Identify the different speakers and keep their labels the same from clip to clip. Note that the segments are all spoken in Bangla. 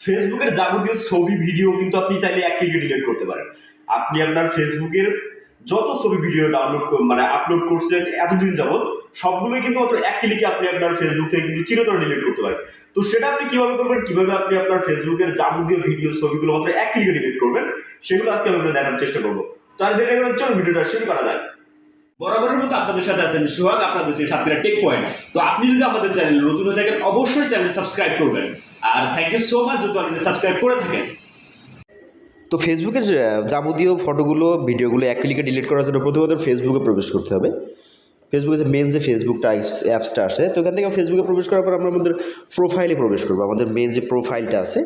Speaker 1: ফেসবুকের যাবতীয় ছবি ভিডিও কিন্তু আপনি চাইলে এক ক্লিকে ডিলিট করতে পারেন। আপনি আপনার ফেসবুকের যত ছবি ভিডিও ডাউনলোড মানে আপলোড করছেন, এতদিন যাবৎ, সবগুলোই কিন্তু মাত্র এক ক্লিকে আপনি আপনার ফেসবুক থেকে কিন্তু চিরতরে ডিলিট করতে পারেন। তো সেটা আপনি কীভাবে করবেন? কীভাবে আপনি আপনার ফেসবুকের যাবতীয় ভিডিও ছবিগুলো মাত্র এক ক্লিকে ডিলিট করবেন? সেগুলো আজকে আমি দেখানোর চেষ্টা করব। তো আর দেরি করে চলুন, ভিডিওটা শুরু করা যাক। বরাবরের মতো আপনাদের সাথে আছেন সোহাগ, আপনাদের সাথে টেক পয়েন্ট তো আপনি যদি আমাদের চ্যানেল নতুন হয়ে থাকেন, অবশ্যই চ্যানেল সাবস্ক্রাইব করবেন। আর থ্যাংক ইউ সো মাচ যদি সাবস্ক্রাইব করে থাকেন।
Speaker 2: তো ফেসবুকের যাবতীয় ফটোগুলো ভিডিওগুলো এক ক্লিকে ডিলিট করার জন্য প্রথমত ফেসবুকে প্রবেশ করতে হবে। ফেসবুকে যে মেন যে ফেসবুকটা অ্যাপসটা আছে, তো এখান থেকে ফেসবুকে প্রবেশ করার পর আমরা আমাদের প্রোফাইলে প্রবেশ করব, আমাদের মেন যে প্রোফাইলটা আছে।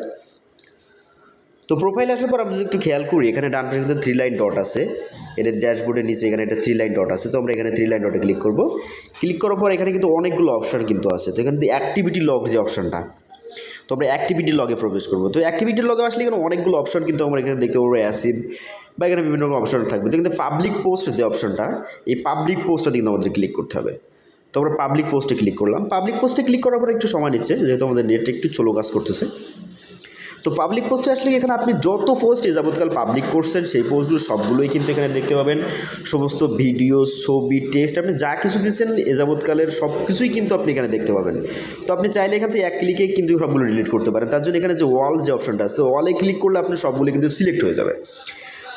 Speaker 2: তো প্রোফাইলে আসার পর আমরা যদি একটু খেয়াল করি, এখানে ডান পাশে থ্রি লাইন ডট আছে, এদের ড্যাশবোর্ডের নিচে এখানে একটা থ্রি লাইন ডট আছে, তো আমরা এখানে থ্রি লাইন ডটে ক্লিক করব। ক্লিক করার পর এখানে কিন্তু অনেকগুলো অপশান কিন্তু আছে, তো এখানে অ্যাক্টিভিটি লগ যে অপশানটা তো আমরা অ্যাক্টিভিটি লগে প্রবেশ করব। তো অ্যাক্টিভিটি লগে আসলে এখানে অনেকগুলো অপশন কিন্তু আমরা এখানে দেখতে পাবো অ্যাসিভ বা এখানে বিভিন্ন রকম অপশন থাকবে। তো কিন্তু পাবলিক পোস্ট যে অপশনটা এই পাবলিক পোস্টটা কিন্তু আমাদের ক্লিক করতে হবে। তো আমরা পাবলিক পোস্টে ক্লিক করলাম। পাবলিক পোস্টে ক্লিক করার পরে একটু সময় নিচ্ছে, যেহেতু আমাদের নেটটা একটু চলো কাজ করতেছে। তো পাবলিক পোস্টে আসলে এখানে আপনি যত পোস্ট যাবৎকাল পাবলিক করছেন, সেই পোস্টগুলো সবগুলোই কিন্তু এখানে দেখতে পাবেন। সমস্ত ভিডিও ছবি টেক্সট আপনি যা কিছু দিচ্ছেন যাবৎকালের সব কিছুই কিন্তু আপনি এখানে দেখতে পাবেন। তো আপনি চাইলে এখান থেকে এক ক্লিকে কিন্তু সবগুলো ডিলিট করতে পারেন। তার জন্য এখানে যে ওয়াল যে অপশনটা আছে ওয়ালে ক্লিক করলে আপনি সবগুলো কিন্তু সিলেক্ট হয়ে যাবে।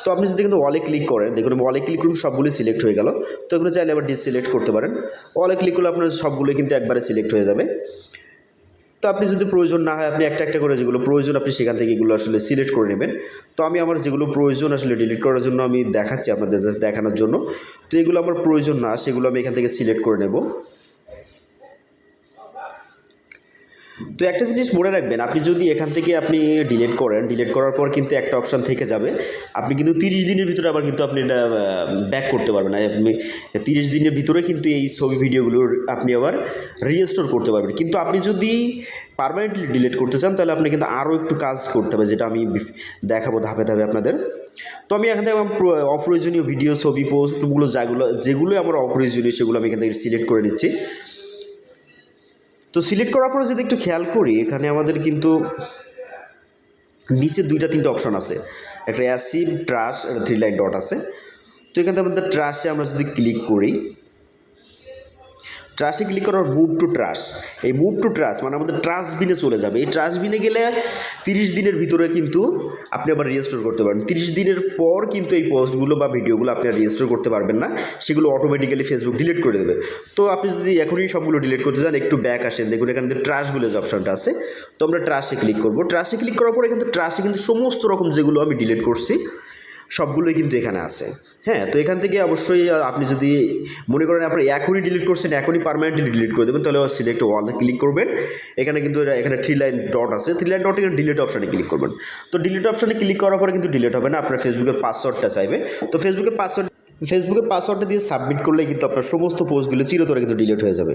Speaker 2: তো আপনি যদি কিন্তু ওয়ালে ক্লিক করেন, দেখুন ওয়ালে ক্লিক করুন সবগুলো সিলেক্ট হয়ে গেল। তো এগুলো চাইলে আবার ডিসিলেক্ট করতে পারেন। ওয়ালে ক্লিক করলে আপনার সবগুলো কিন্তু একবারে সিলেক্ট হয়ে যাবে। আপনি যদি প্রয়োজন না হয়, আপনি একটা একটা করে যেগুলো প্রয়োজন আপনি সেখান থেকে এগুলো আসলে সিলেক্ট করে নেবেন। তো আমি আমার যেগুলো প্রয়োজন আসলে ডিলিট করার জন্য আমি দেখাচ্ছি আপনাদের জাস্ট দেখানোর জন্য। তো এগুলো আমার প্রয়োজন না, সেগুলো আমি এখান থেকে সিলেক্ট করে নেব। তো একটা জিনিস মনে রাখবেন, আপনি যদি এখান থেকে আপনি ডিলেট করেন ডিলেট করার পর কিন্তু একটা অপশান থেকে যাবে। আপনি কিন্তু তিরিশ দিনের ভিতরে আবার কিন্তু আপনি এটা ব্যাক করতে পারবেন। আপনি তিরিশ দিনের ভিতরে কিন্তু এই ছবি ভিডিওগুলোর আপনি আবার রিস্টোর করতে পারবেন। কিন্তু আপনি যদি পারমানেন্টলি ডিলেট করতে চান, তাহলে আপনি কিন্তু আরও একটু কাজ করতে হবে, যেটা আমি দেখাবো ধাপে ধাপে আপনাদের। তো আমি এখান থেকে অপ্রয়োজনীয় ভিডিও ছবি পোস্টগুলো যেগুলো যেগুলো আমার অপ্রয়োজনীয়, সেগুলো আমি এখান থেকে সিলেক্ট করে নিচ্ছি। তো সিলেক্ট করার পরে যদি একটু খেয়াল করি, এখানে আমাদের কিন্তু নিচে দুইটা তিনটা অপশন আছে। একটা অ্যাসিড ট্রাশ থ্রি লাইন ডট আছে। তো এখানে আমাদের ট্রাশে আমরা যদি ক্লিক করি ট্রাশে ক্লিক করার মুভ টু ট্রাশ এই মুভ টু ট্রাশ মানে আমাদের ট্রাশবিনে চলে যাবে। এই ট্রাশবিনে গেলে তিরিশ দিনের ভিতরে কিন্তু আপনি আবার রেজিস্টোর করতে পারেন তিরিশ দিনের পর কিন্তু এই পোস্টগুলো বা ভিডিওগুলো আপনি রেজিস্টোর করতে পারবেন না। সেগুলো অটোমেটিক্যালি ফেসবুক ডিলিট করে দেবে। তো আপনি যদি এখনই সবগুলো ডিলিট করতে চান, একটু ব্যাক আসেন। দেখুন এখানে ট্রাশগুলো যে অপশনটা আছে, তো আমরা ট্রাশে ক্লিক করব। ট্রাশে ক্লিক করার পরে কিন্তু ট্রাশে কিন্তু সমস্ত রকম যেগুলো আমি ডিলিট করছি, সবগুলোই কিন্তু এখানে আছে। হ্যাঁ তো এখান থেকে অবশ্যই আপনি যদি মনে করেন আপনি এখনই ডিলিট করছেন, এখনই পারমানেন্টলি ডিলিট করে দেবেন, তাহলে সিলেক্ট ওয়ালে ক্লিক করবেন। এখানে কিন্তু এখানে থ্রি লাইন ডট আছে থ্রি লাইন ডট এখানে ডিলিট অপশানে ক্লিক করবেন। তো ডিলিট অপশানে ক্লিক করার পরে কিন্তু ডিলিট হবে না, আপনার ফেসবুকের পাসওয়ার্ডটা চাইবে। তো ফেসবুকের পাসওয়ার্ড ফেসবুকের পাসওয়ার্ডটা দিয়ে সাবমিট করলে কিন্তু আপনার সমস্ত পোস্টগুলো চিরতরে কিন্তু ডিলিট হয়ে যাবে।